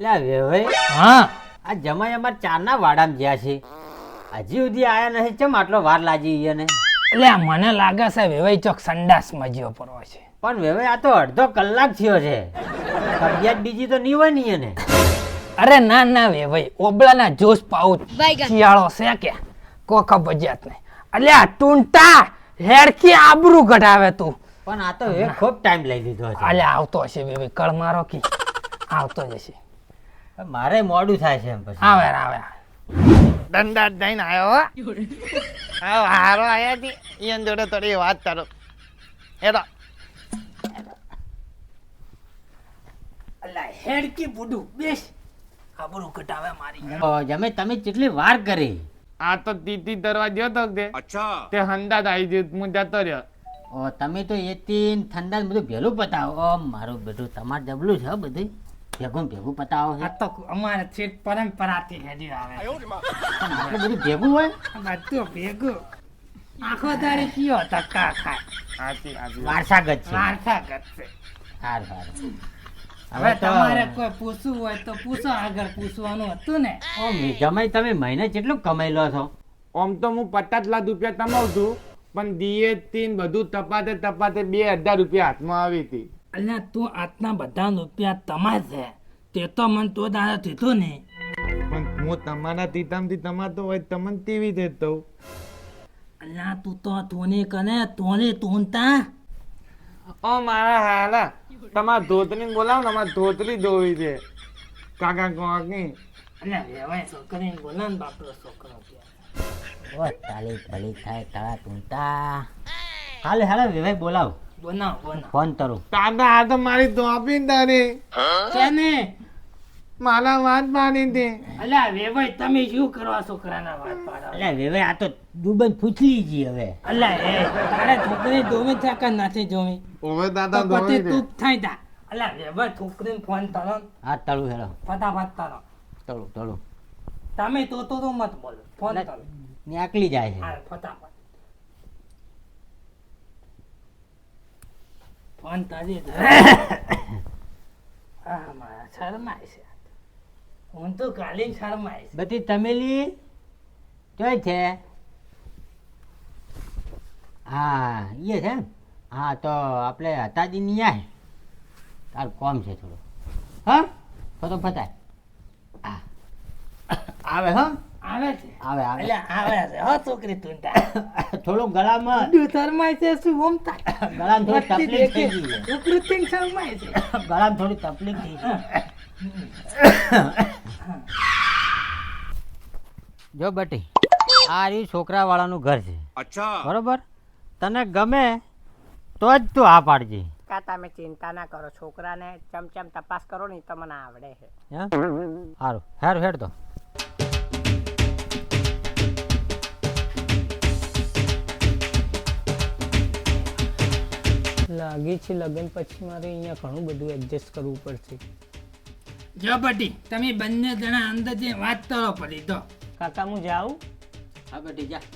લે વેવાઈ હા. આ જમાઈ અમાર ચારના વાડામાં ગયા છે. હજી સુધી આયા નહીં ચમ આટલો વાર લાગી એને એટલે મને લાગે છે વેવાઈ ચોક સંડાસ મજીઓ પડવો છે. પણ વેવાઈ આ તો અડધો કલાક થયો છે. ફરિયાદ બીજી તો નહીં હોય ને એને અરે ના ના વેવાઈ. ઓબળાના જોશ પાઉચ શિયાળો છે કે? કોકા બજાત નહીં. એટલે આ ટૂંટા હેડકી આબરૂ ઘટાવે તું. પણ આ તો હવે ખૂબ ટાઈમ લઈ લીધો છે. એટલે આવતો હશે વેવાઈ. કળ મારો કી. આવતો જ હશે મારે મોડું થાય છે એમ પછી. આવે આવે આવે. દંડા દઈને આવ્યો હા. હારો આવ્યા હતી ઈયન જોડે થોડી વાત કરો. એલો અલા હેડકી બુડું બેસ. આબરૂ ઘટાવે મારી. જમે તમે કેટલી વાર કરી? આ તો તીતી ગયો તો તે તે હંદાત આવી ગયો હું જતો રહ્યો. ઓ તમે તો એથી ઠંડા બધું ભેલું પતાવો. મારું બેટું તમારે જબલું છે બધું ભેગું ભેગું પતાવો છે. આ તો અમારે છેક પરંપરાથી હેડી આવે. આટલું બધું ભેગું હોય? બધું ભેગું. આખો દાડી કયો ધક્કા ખાય? વારસાગત છે. વારસાગત છે. હાર હાર. હવે તમારે કોઈ પૂછવું હોય તો પૂછો આગળ પૂછવાનું હતું ને. ઓ જમાઈ તમે મહિને કેટલું કમાઈ લો છો. આમ તો હું પચાસ લાખ રૂપિયા કમાઉં છું પણ દિયે તીન બધું તપાતે તપાતે બે હજાર રૂપિયા હાથમાં આવી હતી. અલ્યા તું આટલા બધા રૂપિયા તમાર છે તે તો મને તો દાદા દીધું ને પણ હું તમારા તીતામથી તમારતો હોય તમને તેવી દેતો અલ્યા તું તો તોને કને તોને તોનતા ઓ મારા હાલા તમાર ધોતરી બોલાવો ને અમારે ધોતરી ધોવી છે. કાકા કોકી અલ્યા વેવાય છોકરી બોલા ને બાપરો છોકરો ઓ તાલી ભલી થાય તાળા તૂંટા હાલે હાલે વેવાય બોલાવ. બનાવ બનાવ ફોન કરું. દાદા આ તો મારી ધોપી તારી કેને? મારા વાત મારી હતી. અલ્યા વેવાય તમે શું કરવા છોકરાના વાત પાડો? એટલે વેવાઈ આ તો દુબઈ પૂછલી જી હવે. અલ્યા એ તારે છોકરી દોમે થાકા નથી જોવી ઓવે દાદા પોતે તું થાય તા. અલ્યા વેવાય છોકરીને ફોન કરો. ને હા તળું હેલો ફટાફટ કરો. તળું તળું. તમે તો તો મત બોલો. ફોન નીકળી જાય છે. હા ફટાફટ. હા મારા શરમાય છે. હું તો કાલે શરમાય છે. બધી તમેલી? જોઈ છે? હા એ છે? હા તો આપણે હતાજી ની આય. તાર કોમ છે થોડું. હા? તો તો ફતાય આવે હો? આવે છે? આવે આવે. એટલે આવે છે. હો છોકરી તું થોડું ગળામાં શરમાય છે શું ઓમતા ગળામાં થોડી તકલીફ થઈ ગઈ છે. છોકરી શરમાય છે. ગળામાં થોડી તકલીફ થઈ છે. જો બટી આ રહ્યું છોકરા વાળાનું ઘર છે. બરોબર? તને ગમે તો જ તું આ પાડજે. કા તમે ચિંતા ના કરો છોકરાને ચમચમ તપાસ કરો ને તમને તો મને આવડે છે. હે? સારું હેર હેડ તો. લાગે છે લગ્ન પછી મારે અહીંયા ઘણું બધું એડજસ્ટ કરવું પડશે. જો બટી તમે બંને જણા અંદર જે વાત કરો પડી તો કાકા હું જાઉં? હા બટી જા.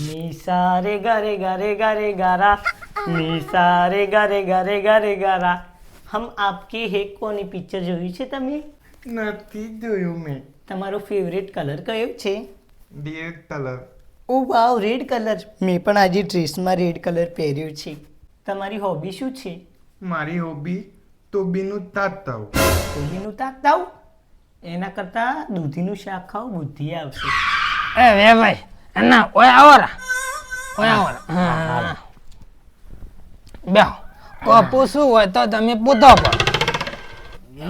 નિસારે ગરે ગરે ગરે ગારા નિસારે ગરે ગરે ગરે ગારા હમ આપકી હે કોની પિક્ચર જોઈ છે તમે? નથી જોયું મેં. તમારો ફેવરેટ કલર કયો છે? Red colour oh wow red colour મેં પણ આજે ડ્રેસમાં રેડ કલર પહેર્યો છે. તમારી હોબી શું છે? મારી હોબી તો બીનું તાત તો બીનું તાક તાવ એના કરતાં દૂધીનું શાક ખાવ બુદ્ધિ આવશે. એ વે ભાઈ ના ઓય આવરા ઓય આવરા હા બેહો. કોઈ શું હોય તો તમે પૂતો પણ.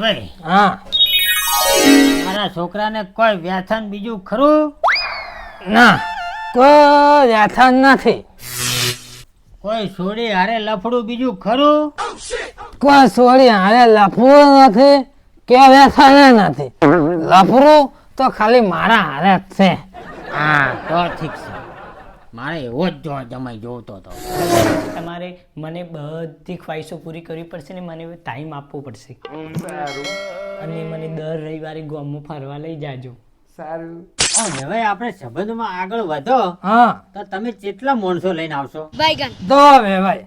ભાઈ. હા. મારા છોકરાને કોઈ વ્યથન બીજું ખરું? ના કોઈ વ્યથન નથી. કોઈ છોડી હારે લફડું બીજું ખરું? કોઈ છોડી હારે લફડું નથી કે વ્યથન નથી. લફડું તો ખાલી મારા હારે જ છે. હા તો ઠીક છે. મારે એવો જ જો જમાઈ જોતો હતો. તમારે મને બધી ખ્વાહિશો પૂરી કરવી પડશે ને મને ટાઈમ આપવો પડશે. સારું. અને મને દર રવિવારે ગામમાં ફરવા લઈ જાજો. સારું. હવે આપણે સંબંધમાં આગળ વધો હા. તો તમે કેટલા માણસો લઈને આવશો? તો હવે ભાઈ.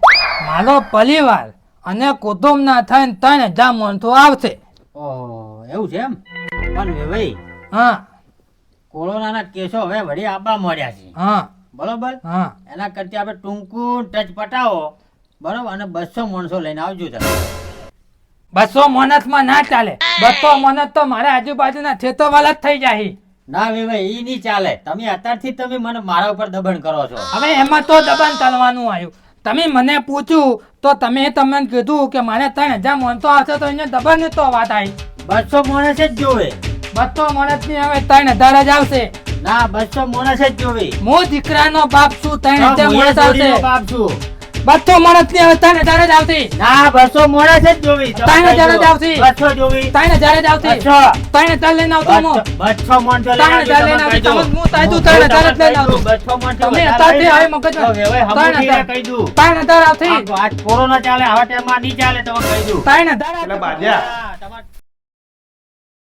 મારો પરિવાર અને કુટુંબ ના થઈને ત્રણ હજાર માણસો આવશે. ઓહો એવું છે એમ? પણ ભાઈ હા. કોરોનાના કેસો હવે વળી આપવા મળ્યા છે. હા. બરોબર? હા. એના કરતા આપણે ટૂંકું ટચ પટાવો. બરોબર? અને બસો માણસો લઈને આવજો તમે. બસો માણસમાં ના ચાલે. બસો માણસ તો મારે આજુબાજુના ખેતો વાળા જ થઈ જાય ના વેવાઈ ઈ નહીં ચાલે. તમે અત્યારથી તમે મને મારા ઉપર દબાણ કરો છો. હવે એમાં તો દબાણ ચાલવાનું આવ્યું. તમે મને પૂછ્યું તો તમે તમને કીધું કે મારે ત્રણ હજાર માણસો આવશે તો અહીંયા દબાણ તો વાત આવી. બસો માણસ જ જોવે. બસો માણસની હવે ત્રણ હજાર જ આવશે. ના બસો માણસ જ જોવે. હું દીકરાનો બાપ છું ત્રણ હજાર હું આવશે. બાપ છું. બસો માણસની હવે ત્રણ હજાર જ આવશે. ના બસો માણસ જ જોવી. તમે હજાર જ કહેજો. બસો જોવી. ત્રણ હજાર જ આવશે. બસો હજાર લઈને આવતો હું બસો માણસો લઈને હજાર લઈને તમે. કહેજો. તમને હું તાજું ત્રણ હજાર જ લઈને હું બસો માણસો તમે અત્યારથી હવે. તો ત્રણ હમુકીને હજાર. કહી દઉં. ત્રણ હજાર આવશે. આ આ કોરોના ચાલે આવા ટાઈમમાં નહીં ચાલે તો કહી દઉં. ત્રણ હજાર એટલે બાજ્યા.